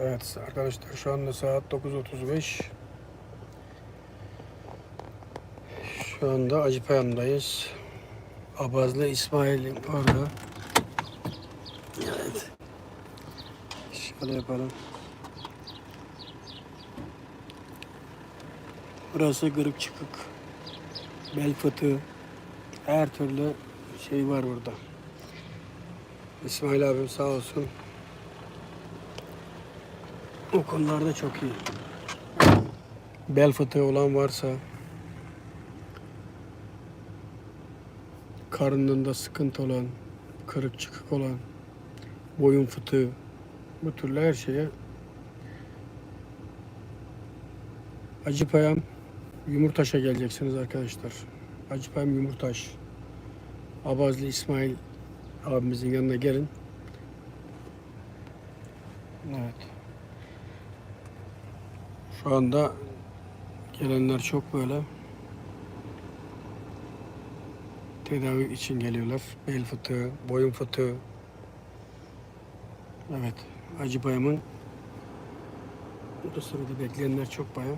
Evet arkadaşlar şu anda saat 9.35. Şu anda Acıpayam'dayız. Abazlı İsmail'in orada. Evet. Şöyle yapalım. Burası kırık çıkık. Bel fıtığı. Her türlü şey var burada. İsmail abim sağ olsun. O konularda çok iyi. Bel fıtığı olan varsa karnında sıkıntı olan, kırık çıkık olan, boyun fıtığı bu türlü her şeye Acıpayam Yumurtaş'a geleceksiniz arkadaşlar. Acıpayam Yumurtaş. Abazlı İsmail abimizin yanına gelin. Evet. Şu anda gelenler çok böyle tedavi için geliyorlar. Bel fıtığı, boyun fıtığı. Evet. Acıpayam'ın bu sırada bekleyenler çok bayağı.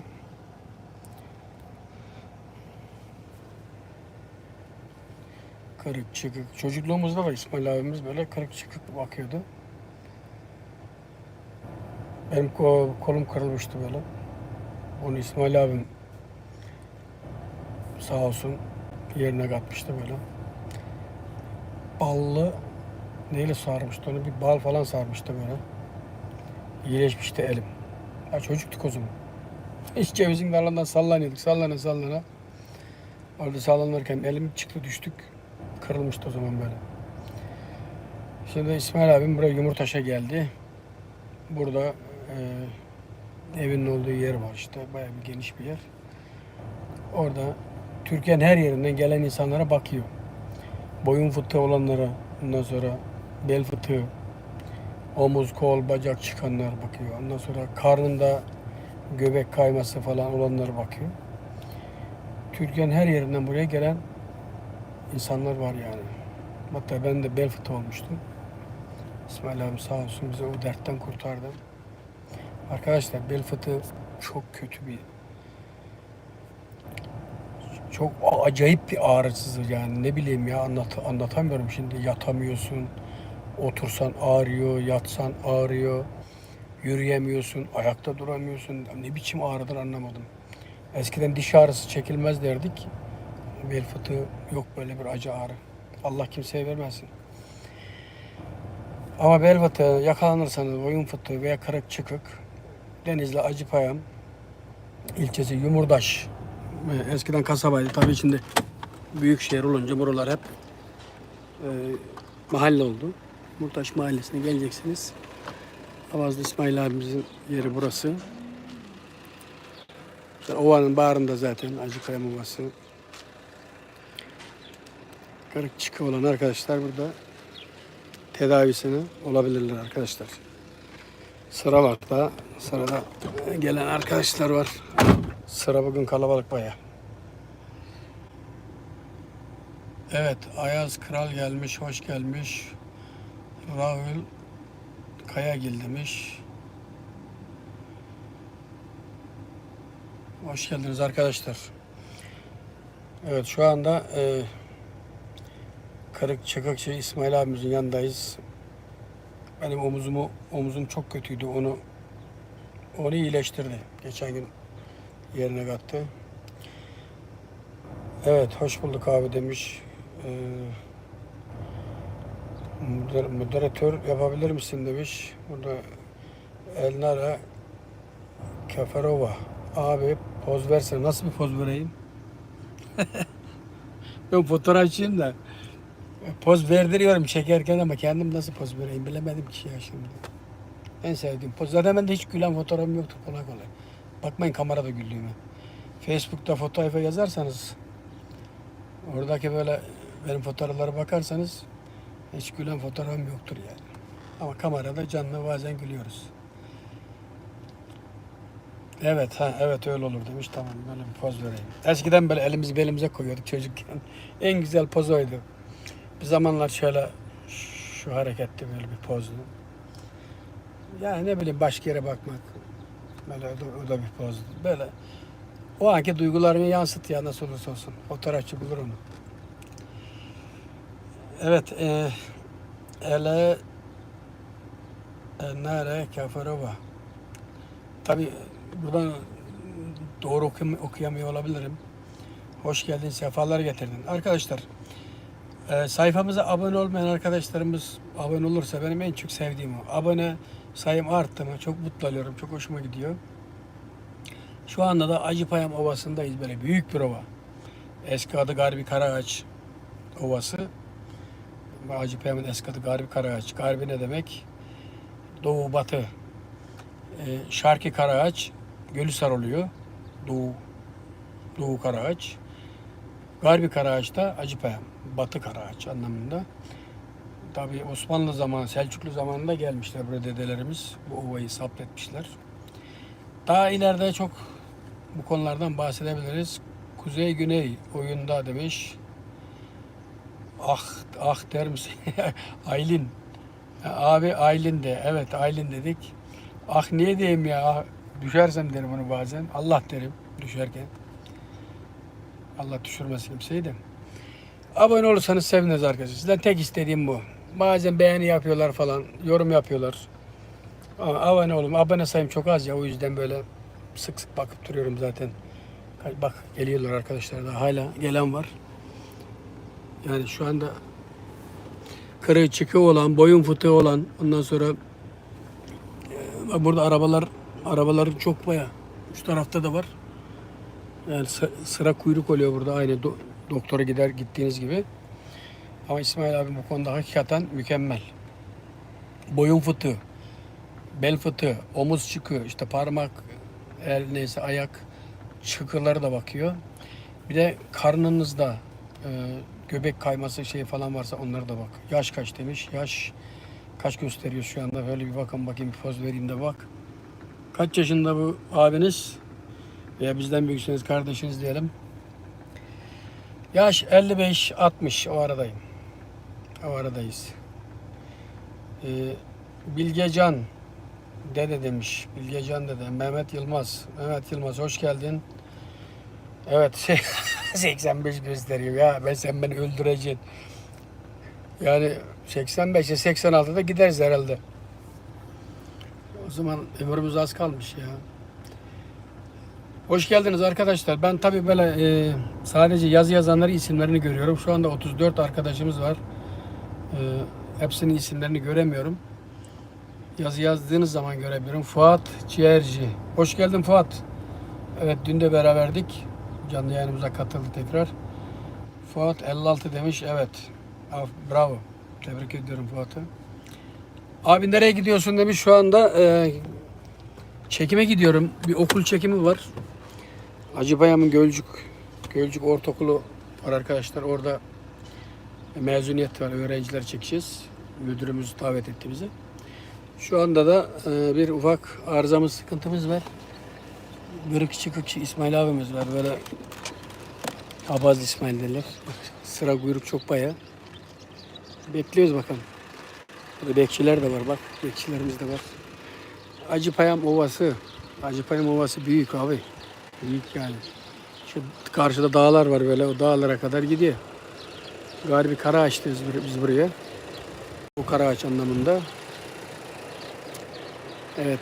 Kırık çıkık. Çocukluğumuzda da İsmail abimiz böyle kırık çıkık bakıyordu. Benim ko- kolum kırılmıştı böyle. Onu İsmail abim sağ olsun yerine katmıştı böyle. Ballı neyle sarmıştı onu? Bir bal falan sarmıştı böyle. İyileşmişti elim. Ha çocuktuk o zaman. Hiç cevizin dalından sallanıyorduk. Sallana sallana. Orada sallanırken elim çıktı düştük. Kırılmıştı o zaman böyle. Şimdi İsmail abim buraya Yumurtaş'a geldi. Burada e, evinin olduğu yer var işte. Bayağı bir geniş bir yer. Orada Türkiye'nin her yerinden gelen insanlara bakıyor. Boyun fıtığı olanlara, ondan sonra bel fıtığı, omuz, kol, bacak çıkanlar bakıyor. Ondan sonra karnında göbek kayması falan olanlara bakıyor. Türkiye'nin her yerinden buraya gelen insanlar var yani. Hatta ben de bel fıtığı olmuştum. İsmail abi sağ olsun bizi o dertten kurtardı. Arkadaşlar bel fıtığı çok kötü bir çok acayip bir ağrısızlık. Yani ne bileyim ya anlat, anlatamıyorum şimdi. Yatamıyorsun otursan ağrıyor yatsan ağrıyor yürüyemiyorsun ayakta duramıyorsun. Ne biçim ağrıdır anlamadım. Eskiden diş ağrısı çekilmez derdik. Bel fıtığı yok böyle bir acı ağrı. Allah kimseye vermesin. Ama bel fıtığı yakalanırsanız boyun fıtığı veya kırık çıkık Denizli Acıpayam ilçesi Yumurdaş e, eskiden kasabaydı. Tabii şimdi büyük şehir olunca buralar hep e, mahalle oldu. Murtaş Mahallesi'ne geleceksiniz. Avazlı İsmail abimizin yeri burası. İşte ovanın bağrında zaten Acıkaya Ovası. Kırık çıkı olan arkadaşlar burada tedavisini olabilirler arkadaşlar. Sıra var da sırada gelen arkadaşlar var. Sıra bugün kalabalık baya. Evet, Ayaz Kral gelmiş, hoş gelmiş. Rahül Kayagil demiş. Hoş geldiniz arkadaşlar. Evet, şu anda e, Kırık Çıkıkçı İsmail abimizin yanındayız. Benim omuzumu, omuzum çok kötüydü. Onu onu iyileştirdi. Geçen gün yerine kattı. Evet, hoş bulduk abi demiş. Ee, moder- moderatör yapabilir misin demiş. Burada Elnara Kafarova. Abi poz versene. Nasıl bir poz vereyim? ben fotoğrafçıyım da poz verdiriyorum çekerken ama kendim nasıl poz vereyim bilemedim ki ya şimdi. En sevdiğim poz. Zaten bende hiç gülen fotoğrafım yoktur kolay kolay. Bakmayın kamerada güldüğüme. Facebook'ta fotoğrafa yazarsanız oradaki böyle benim fotoğraflara bakarsanız hiç gülen fotoğrafım yoktur yani. Ama kamerada canlı bazen gülüyoruz. Evet ha evet öyle olur demiş tamam böyle bir poz vereyim. Eskiden böyle elimizi belimize koyuyorduk çocukken. En güzel poz oydu. Bir zamanlar şöyle şu hareketli böyle bir pozdu. Yani ne bileyim başka yere bakmak. Böyle o da, bir poz. Böyle o anki duygularını yansıt ya nasıl olursa olsun. Fotoğrafçı bulur onu. Evet. E, ele Nere Kafarova. Tabi buradan doğru okuyam- okuyamıyor olabilirim. Hoş geldin, sefalar getirdin. Arkadaşlar, e, sayfamıza abone olmayan arkadaşlarımız abone olursa benim en çok sevdiğim o. Abone sayım arttı mı çok mutlu oluyorum, çok hoşuma gidiyor. Şu anda da Acıpayam Ovası'ndayız böyle büyük bir ova. Eski adı Garbi Karaağaç Ovası. Acıpayam'ın eski adı Garbi Karaağaç. Garbi ne demek? Doğu Batı. Ee, Şarkı Karaağaç Gölüsar oluyor. Doğu Doğu Karaağaç. Garbi Karaağaç da Acıpayam. Batı Karaağaç anlamında. Tabi Osmanlı zamanı, Selçuklu zamanında gelmişler burada dedelerimiz. Bu ovayı sapletmişler. Daha ileride çok bu konulardan bahsedebiliriz. Kuzey Güney oyunda demiş. Ah ah der misin? Aylin. Abi Aylin de. Evet Aylin dedik. Ah niye diyeyim ya? Düşersem derim onu bazen. Allah derim düşerken. Allah düşürmesin kimseyi de. Abone olursanız seviniriz arkadaşlar. Sizden tek istediğim bu. Bazen beğeni yapıyorlar falan, yorum yapıyorlar. Ama abone olun. Abone sayım çok az ya o yüzden böyle sık sık bakıp duruyorum zaten. Bak geliyorlar arkadaşlar da hala gelen var. Yani şu anda kırığı çıkığı olan, boyun fıtığı olan ondan sonra e, burada arabalar arabaların çok baya şu tarafta da var. Yani sı- sıra kuyruk oluyor burada aynı do- doktora gider gittiğiniz gibi. Ama İsmail abi bu konuda hakikaten mükemmel. Boyun fıtığı, bel fıtığı, omuz çıkıyor, işte parmak, el neyse ayak çıkıları da bakıyor. Bir de karnınızda e, göbek kayması şey falan varsa onlara da bak. Yaş kaç demiş. Yaş kaç gösteriyor şu anda? Böyle bir bakın bakayım bir poz vereyim de bak. Kaç yaşında bu abiniz? Veya bizden büyükseniz kardeşiniz diyelim. Yaş 55-60 o aradayım. O aradayız. Ee, Bilgecan dede demiş. Bilgecan dede. Mehmet Yılmaz. Mehmet Yılmaz hoş geldin. Evet 85 gösteriyor ya. Ben sen beni öldüreceksin. Yani 85'e 86'da gideriz herhalde. O zaman ömrümüz az kalmış ya. Hoş geldiniz arkadaşlar. Ben tabii böyle e, sadece yazı yazanların isimlerini görüyorum. Şu anda 34 arkadaşımız var. E, hepsinin isimlerini göremiyorum. Yazı yazdığınız zaman görebiliyorum. Fuat Ciğerci. Hoş geldin Fuat. Evet dün de beraberdik. Canlı yayınımıza katıldı tekrar. Fuat 56 demiş. Evet. Af- Bravo. Tebrik ediyorum Fuat'ı. Abi nereye gidiyorsun demiş. Şu anda e, çekime gidiyorum. Bir okul çekimi var. Acıbayam'ın Gölcük Gölcük Ortaokulu var arkadaşlar. Orada mezuniyet var. Öğrenciler çekeceğiz. Müdürümüz davet etti bizi. Şu anda da e, bir ufak arızamız, sıkıntımız var. Gırık çıkık İsmail abimiz var. Böyle Abaz İsmail derler. Sıra kuyruk çok bayağı. Bekliyoruz bakalım. Burada bekçiler de var bak. Bekçilerimiz de var. Acıpayam Ovası. Acıpayam Ovası büyük abi. Büyük yani. Şu karşıda dağlar var böyle. O dağlara kadar gidiyor. Galiba Karaağaç'tayız bur- biz buraya. Bu Karaağaç anlamında. Evet.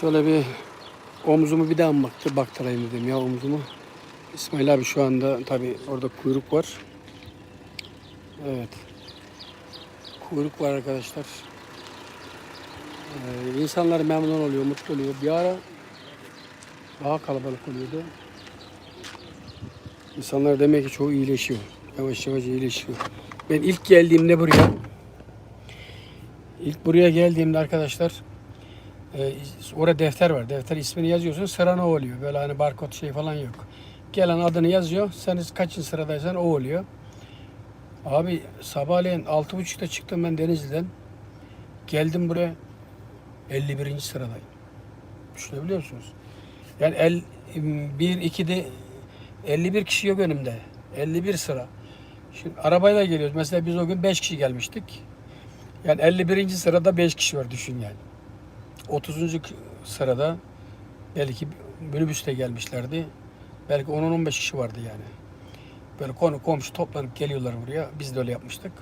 Şöyle bir omzumu bir daha baktı, baktırayım dedim ya omzumu. İsmail abi şu anda tabi orada kuyruk var. Evet. Kuyruk var arkadaşlar. Ee, insanlar memnun oluyor, mutlu oluyor. Bir ara daha kalabalık oluyordu. İnsanlar demek ki çoğu iyileşiyor. Yavaş yavaş iyileşiyor. Ben ilk geldiğimde buraya ilk buraya geldiğimde arkadaşlar e, orada defter var. Defter ismini yazıyorsun sıra ne oluyor. Böyle hani barkod şey falan yok. Gelen adını yazıyor. Sen kaçıncı sıradaysan o oluyor. Abi sabahleyin altı buçukta çıktım ben Denizli'den. Geldim buraya 51. sıradayım. Düşünebiliyor musunuz? Yani el, 1, 2'de 51 kişi yok önümde. 51 sıra. Şimdi arabayla geliyoruz. Mesela biz o gün 5 kişi gelmiştik. Yani 51. sırada 5 kişi var düşün yani. 30. sırada belki minibüste gelmişlerdi. Belki 10-15 kişi vardı yani. Böyle konu komşu toplanıp geliyorlar buraya. Biz de öyle yapmıştık.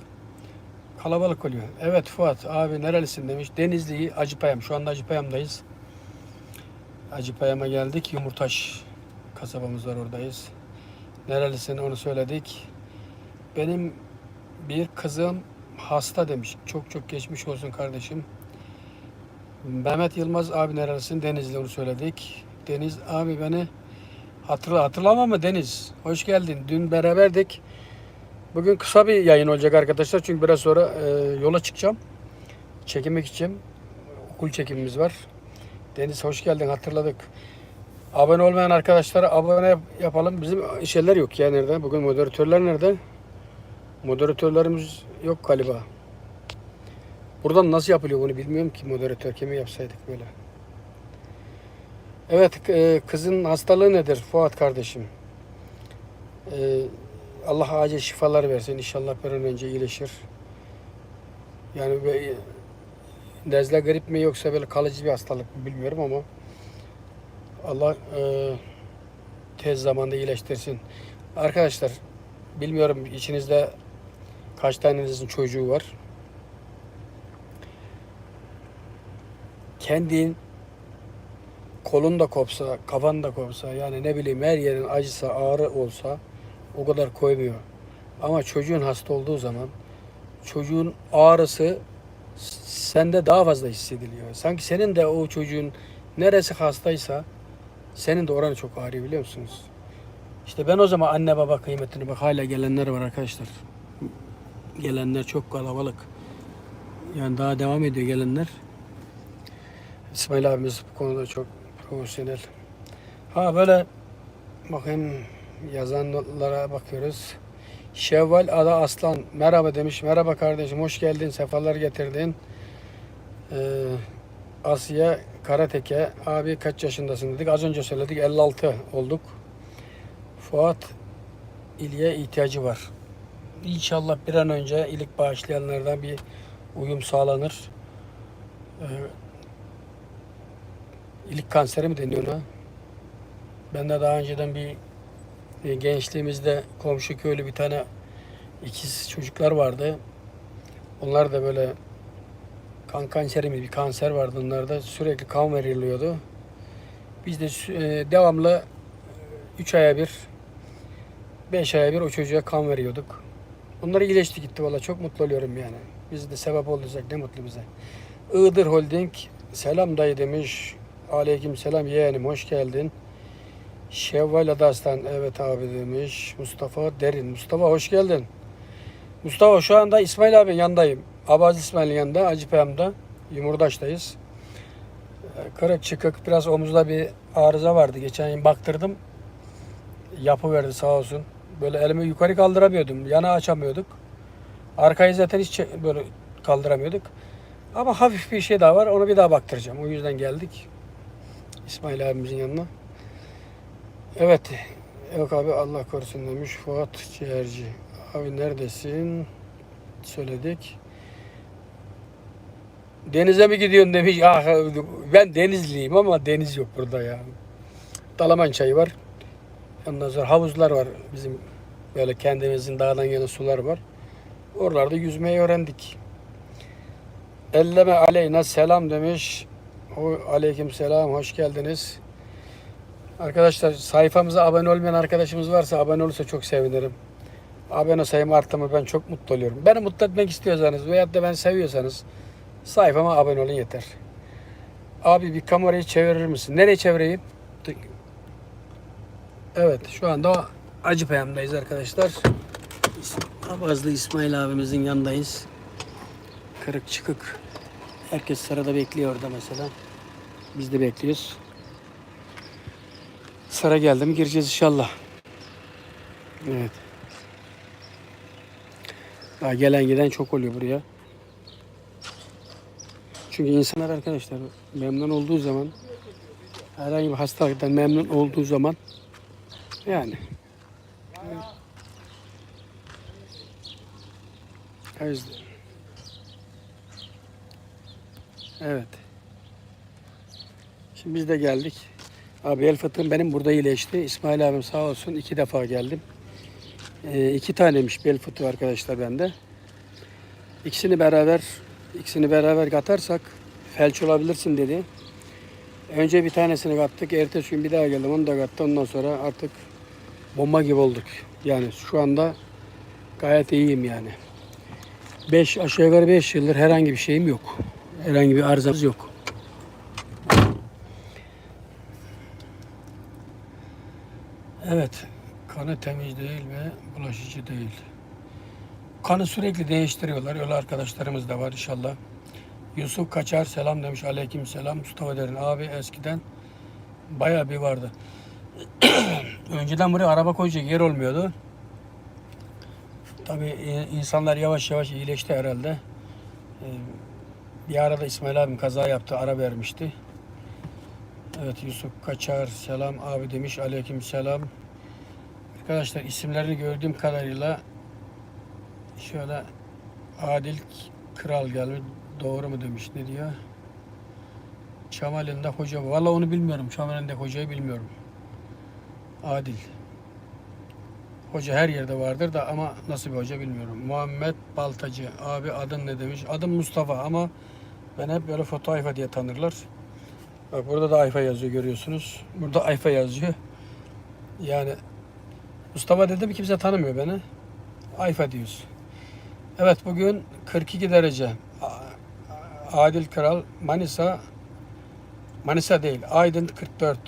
Kalabalık oluyor. Evet Fuat abi nerelisin demiş. Denizli Acıpayam. Şu anda Acıpayam'dayız. Acıpayam'a geldik. Yumurtaş kasabamız var oradayız. Nerelisin onu söyledik. Benim bir kızım hasta demiş. Çok çok geçmiş olsun kardeşim. Mehmet Yılmaz abi nerelisin? Denizli onu söyledik. Deniz abi beni hatırla hatırlama mı Deniz? Hoş geldin. Dün beraberdik. Bugün kısa bir yayın olacak arkadaşlar. Çünkü biraz sonra e, yola çıkacağım. Çekmek için okul çekimimiz var. Deniz hoş geldin hatırladık. Abone olmayan arkadaşlara abone yap- yapalım. Bizim şeyler yok ya nerede? Bugün moderatörler nerede? Moderatörlerimiz yok galiba. Buradan nasıl yapılıyor bunu bilmiyorum ki moderatör kimi yapsaydık böyle. Evet e, kızın hastalığı nedir Fuat kardeşim? Allah acil şifalar versin. İnşallah bir an önce iyileşir. Yani nezle grip mi yoksa böyle kalıcı bir hastalık mı bilmiyorum ama Allah e, tez zamanda iyileştirsin. Arkadaşlar bilmiyorum içinizde kaç tanenizin çocuğu var. Kendin kolun da kopsa, kafan da kopsa yani ne bileyim her yerin acısa, ağrı olsa o kadar koymuyor. Ama çocuğun hasta olduğu zaman çocuğun ağrısı sende daha fazla hissediliyor. Sanki senin de o çocuğun neresi hastaysa senin de oranı çok ağrıyor biliyor musunuz? İşte ben o zaman anne baba kıymetini bak hala gelenler var arkadaşlar. Gelenler çok kalabalık. Yani daha devam ediyor gelenler. İsmail abimiz bu konuda çok profesyonel. Ha böyle bakayım yazanlara bakıyoruz. Şevval Ada Aslan merhaba demiş. Merhaba kardeşim hoş geldin. Sefalar getirdin. Ee, Asya Karateke abi kaç yaşındasın dedik. Az önce söyledik 56 olduk. Fuat İlye ihtiyacı var. İnşallah bir an önce ilik bağışlayanlardan bir uyum sağlanır. Ee, ilik kanseri mi deniyor ona? Ben de daha önceden bir e, gençliğimizde komşu köylü bir tane ikiz çocuklar vardı. Onlar da böyle kan kanseri mi bir kanser vardı onlarda. Sürekli kan veriliyordu. Biz de e, devamlı 3 aya bir 5 aya bir o çocuğa kan veriyorduk. Onları iyileşti gitti valla çok mutlu oluyorum yani. Biz de sebep olduysak ne mutlu bize. Iğdır Holding selam dayı demiş. Aleyküm selam yeğenim hoş geldin. Şevval Adaslan evet abi demiş. Mustafa Derin. Mustafa hoş geldin. Mustafa şu anda İsmail abi yanındayım. Abaz İsmail'in yanında Acıpayam'da. Yumurdaş'tayız. Ee, Kırık çıkık biraz omuzda bir arıza vardı. Geçen gün baktırdım. Yapı verdi sağ olsun. Böyle elimi yukarı kaldıramıyordum. Yana açamıyorduk. Arkayı zaten hiç böyle kaldıramıyorduk. Ama hafif bir şey daha var. Onu bir daha baktıracağım. O yüzden geldik. İsmail abimizin yanına. Evet. Yok abi Allah korusun demiş Fuat Ciğerci. Abi neredesin? Söyledik. Denize mi gidiyorsun demiş. Ah, ben Denizliyim ama deniz yok burada ya. Dalaman çayı var. Ondan sonra havuzlar var. Bizim böyle kendimizin dağdan gelen sular var. Oralarda yüzmeyi öğrendik. Elleme aleyna selam demiş. O aleyküm selam hoş geldiniz. Arkadaşlar sayfamıza abone olmayan arkadaşımız varsa abone olursa çok sevinirim. Abone sayım arttı mı ben çok mutlu oluyorum. Beni mutlu etmek istiyorsanız veyahut da ben seviyorsanız sayfama abone olun yeter. Abi bir kamerayı çevirir misin? Nereye çevireyim? Evet şu anda Acıpayam'dayız arkadaşlar. Abazlı İsmail abimizin yanındayız. Kırık çıkık. Herkes sırada bekliyor orada mesela. Biz de bekliyoruz. Sıra geldi mi gireceğiz inşallah. Evet. Daha gelen giden çok oluyor buraya. Çünkü insanlar arkadaşlar memnun olduğu zaman herhangi bir hastalıktan memnun olduğu zaman yani yüzden. Evet. Şimdi biz de geldik. Abi el fıtığım benim burada iyileşti. İsmail abim sağ olsun iki defa geldim. Ee, iki tanemiş bel fıtığı arkadaşlar bende. İkisini beraber ikisini beraber katarsak felç olabilirsin dedi. Önce bir tanesini kattık. Ertesi gün bir daha geldim. Onu da kattı. Ondan sonra artık bomba gibi olduk. Yani şu anda gayet iyiyim yani. 5 aşağı yukarı 5 yıldır herhangi bir şeyim yok. Herhangi bir arızamız yok. Evet. Kanı temiz değil ve bulaşıcı değil. Kanı sürekli değiştiriyorlar. Öyle arkadaşlarımız da var inşallah. Yusuf Kaçar selam demiş. Aleyküm selam. Mustafa Derin abi eskiden bayağı bir vardı. Önceden buraya araba koyacak yer olmuyordu. Tabii e, insanlar yavaş yavaş iyileşti herhalde. Ee, Bir arada İsmail abim kaza yaptı, ara vermişti. Evet Yusuf Kaçar selam abi demiş. Aleyküm selam. Arkadaşlar isimlerini gördüğüm kadarıyla şöyle Adil Kral gelmiş. Doğru mu demiş ne diyor? Çamalinde hoca. Valla onu bilmiyorum. Çamalinde hocayı bilmiyorum. Adil. Hoca her yerde vardır da ama nasıl bir hoca bilmiyorum. Muhammed Baltacı. Abi adın ne demiş? Adım Mustafa ama ben hep böyle foto Ayfa diye tanırlar. Bak burada da Ayfa yazıyor görüyorsunuz. Burada Ayfa yazıyor. Yani Mustafa dedim kimse tanımıyor beni. Ayfa diyoruz. Evet bugün 42 derece. Adil Kral Manisa Manisa değil Aydın 44.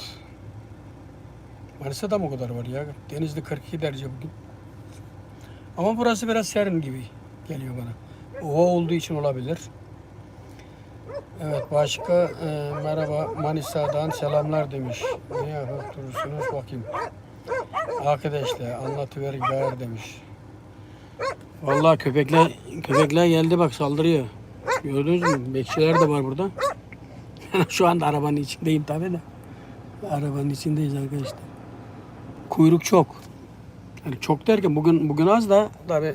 Manisa'da mı o kadar var ya? Denizli 42 derece bugün. Ama burası biraz serin gibi geliyor bana. Ova olduğu için olabilir. Evet başka e, merhaba Manisa'dan selamlar demiş. Ne yapıp durursunuz bakayım. Arkadaşlar anlatıver gayr demiş. Vallahi köpekler köpekler geldi bak saldırıyor. Gördünüz mü? Bekçiler de var burada. Şu anda arabanın içindeyim tabii de. Arabanın içindeyiz arkadaşlar. Kuyruk çok. Yani çok derken bugün bugün az da tabii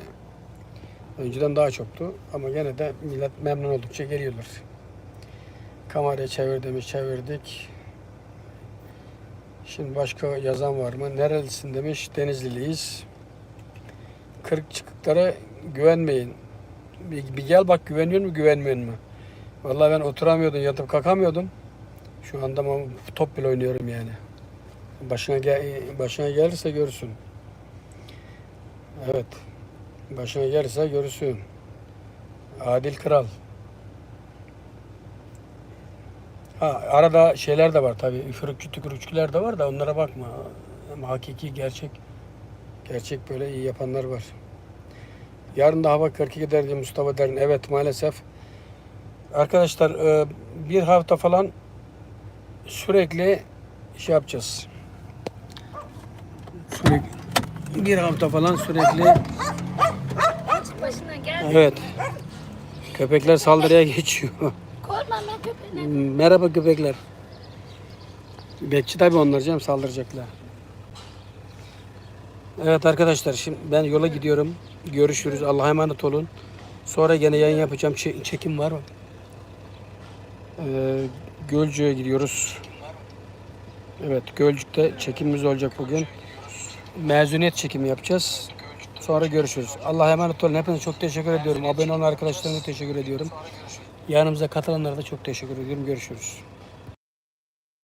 önceden daha çoktu ama gene de millet memnun oldukça geliyorlar. Kamerayı çevir demiş çevirdik. Şimdi başka yazan var mı? Nerelisin demiş. Denizliliyiz. Kırık çıkıklara güvenmeyin. Bir, bir gel bak güveniyor mu güvenmiyor mu? Vallahi ben oturamıyordum, yatıp kalkamıyordum. Şu anda top bile oynuyorum yani. Başına gel başına gelirse görürsün. Evet. Başına gelirse görürsün. Adil Kral. Ha, arada şeyler de var tabii. Üfürükçü tükürükçüler de var da onlara bakma. Ama hakiki gerçek gerçek böyle iyi yapanlar var. Yarın da hava 42 derece Mustafa Derin. Evet maalesef. Arkadaşlar e, bir hafta falan sürekli şey yapacağız. Sürekli bir hafta falan sürekli evet köpekler saldırıya geçiyor. Merhaba köpekler. Bekçi tabii onlar canım saldıracaklar. Evet arkadaşlar şimdi ben yola gidiyorum. Görüşürüz. Allah'a emanet olun. Sonra gene yayın yapacağım. Çe- çekim var. Ee, Gölcük'e gidiyoruz. Evet Gölcük'te çekimimiz olacak bugün. Mezuniyet çekimi yapacağız. Sonra görüşürüz. Allah'a emanet olun. Hepinize çok teşekkür ediyorum. Abone olan arkadaşlarıma teşekkür ediyorum. Yanımıza katılanlara da çok teşekkür ediyorum. Görüşürüz.